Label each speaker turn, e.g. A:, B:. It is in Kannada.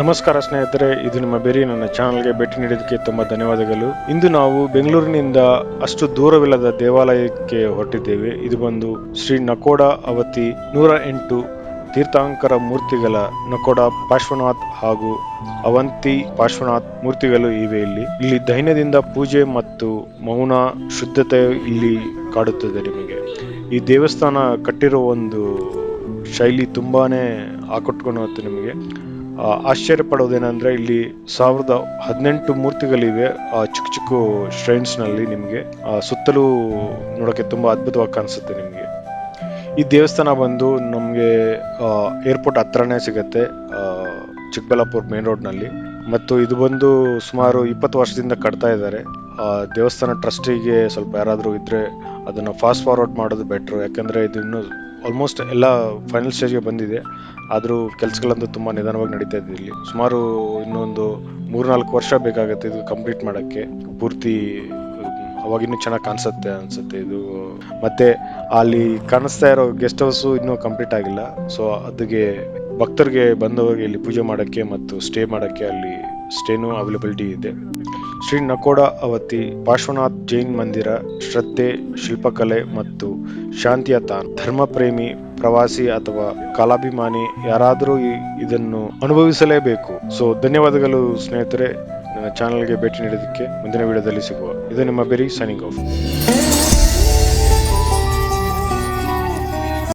A: ನಮಸ್ಕಾರ ಸ್ನೇಹಿತರೆ, ಇದು ನಿಮ್ಮ ಬೇರೆ, ನನ್ನ ಚಾನಲ್ಗೆ ಭೇಟಿ ನೀಡಿದ್ದಕ್ಕೆ ತುಂಬಾ ಧನ್ಯವಾದಗಳು. ಇಂದು ನಾವು ಬೆಂಗಳೂರಿನಿಂದ ಅಷ್ಟು ದೂರವಿಲ್ಲದ ದೇವಾಲಯಕ್ಕೆ ಹೊರಟಿದ್ದೇವೆ. ಇದು ಬಂದು ಶ್ರೀ ನಕೋಡ ಅವತಿ ನೂರ ಎಂಟು ತೀರ್ಥಾಂಕರ ಮೂರ್ತಿಗಳ ನಕೋಡ ಪಾರ್ಶ್ವನಾಥ್ ಹಾಗೂ ಅವಂತಿ ಪಾರ್ಶ್ವನಾಥ್ ಮೂರ್ತಿಗಳು ಇವೆ ಇಲ್ಲಿ. ಇಲ್ಲಿ ದೈನ್ಯದಿಂದ ಪೂಜೆ ಮತ್ತು ಮೌನ ಶುದ್ಧತೆ ಇಲ್ಲಿ ಕಾಡುತ್ತದೆ ನಿಮಗೆ. ಈ ದೇವಸ್ಥಾನ ಕಟ್ಟಿರೋ ಒಂದು ಶೈಲಿ ತುಂಬಾನೇ ಆಕಟ್ಕೊಳ್ಳುತ್ತೆ ನಿಮಗೆ. ಆಶ್ಚರ್ಯ ಪಡೋದೇನೆಂದ್ರೆ ಇಲ್ಲಿ ಸಾವಿರದ ಹದಿನೆಂಟು ಮೂರ್ತಿಗಳಿವೆ ಚಿಕ್ಕ ಚಿಕ್ಕ ಶ್ರೈನ್ಸ್ನಲ್ಲಿ ನಲ್ಲಿ ನಿಮಗೆ ಸುತ್ತಲೂ ನೋಡೋಕೆ ತುಂಬಾ ಅದ್ಭುತವಾಗಿ ಕಾಣಿಸುತ್ತೆ ನಿಮಗೆ. ಈ ದೇವಸ್ಥಾನ ಬಂದು ನಮಗೆ ಏರ್ಪೋರ್ಟ್ ಹತ್ರನೇ ಸಿಗತ್ತೆ ಚಿಕ್ಕಬಳ್ಳಾಪುರ ಮೇನ್ ರೋಡ್ನಲ್ಲಿ. ಮತ್ತು ಇದು ಬಂದು ಸುಮಾರು ಇಪ್ಪತ್ತು ವರ್ಷದಿಂದ ಕಟ್ತಾ ಇದ್ದಾರೆ. ದೇವಸ್ಥಾನ ಟ್ರಸ್ಟಿಗೆ ಸ್ವಲ್ಪ ಯಾರಾದರೂ ಇದ್ರೆ ಅದನ್ನ ಫಾಸ್ಟ್ ಫಾರ್ವರ್ಡ್ ಮಾಡೋದು ಬೆಟ್ರು ಯಾಕಂದ್ರೆ ಇದು ಇನ್ನು ಆಲ್ಮೋಸ್ಟ್ ಎಲ್ಲ ಫೈನಲ್ ಸ್ಟೇಜ್ಗೆ ಬಂದಿದೆ. ಆದರೂ ಕೆಲಸಗಳಂತೂ ತುಂಬ ನಿಧಾನವಾಗಿ ನಡೀತಾ ಇದೆ ಇಲ್ಲಿ. ಸುಮಾರು ಇನ್ನೊಂದು ಮೂರ್ನಾಲ್ಕು ವರ್ಷ ಬೇಕಾಗುತ್ತೆ ಇದು ಕಂಪ್ಲೀಟ್ ಮಾಡೋಕ್ಕೆ. ಪೂರ್ತಿ ಅವಾಗಿನ್ನೂ ಚೆನ್ನಾಗಿ ಕಾಣಿಸುತ್ತೆ ಅನ್ಸುತ್ತೆ ಇದು. ಮತ್ತೆ ಅಲ್ಲಿ ಕಾಣಿಸ್ತಾ ಇರೋ ಗೆಸ್ಟ್ ಹೌಸ್ ಇನ್ನೂ ಕಂಪ್ಲೀಟ್ ಆಗಿಲ್ಲ. ಸೊ ಅದಕ್ಕೆ ಭಕ್ತರಿಗೆ ಬಂದವರಿಗೆ ಇಲ್ಲಿ ಪೂಜೆ ಮಾಡೋಕ್ಕೆ ಮತ್ತು ಸ್ಟೇ ಮಾಡೋಕ್ಕೆ ಅಲ್ಲಿ ಸ್ಟೇನೂ ಅವೈಲಬಿಲಿಟಿ ಇದೆ. ಶ್ರೀ ನಕೋಡ ಅವತಿ, ಪಾರ್ಶ್ವನಾಥ್ ಜೈನ್ ಮಂದಿರ, ಶ್ರದ್ಧೆ, ಶಿಲ್ಪಕಲೆ ಮತ್ತು ಶಾಂತಿಯ ತಾನ್ ಧರ್ಮಪ್ರೇಮಿ, ಪ್ರವಾಸಿ ಅಥವಾ ಕಲಾಭಿಮಾನಿ ಯಾರಾದರೂ ಇದನ್ನು ಅನುಭವಿಸಲೇಬೇಕು. ಸೊ ಧನ್ಯವಾದಗಳು ಸ್ನೇಹಿತರೆ. ನನ್ನ ಚಾನಲ್ಗೆ ಭೇಟಿ ನೀಡೋದಕ್ಕೆ ಮುಂದಿನ ವಿಡಿಯೋದಲ್ಲಿ ಸಿಗುವ ಇದು ನಿಮ್ಮ ಬೆರಿ ಸೈನಿಂಗ್ ಆಫ್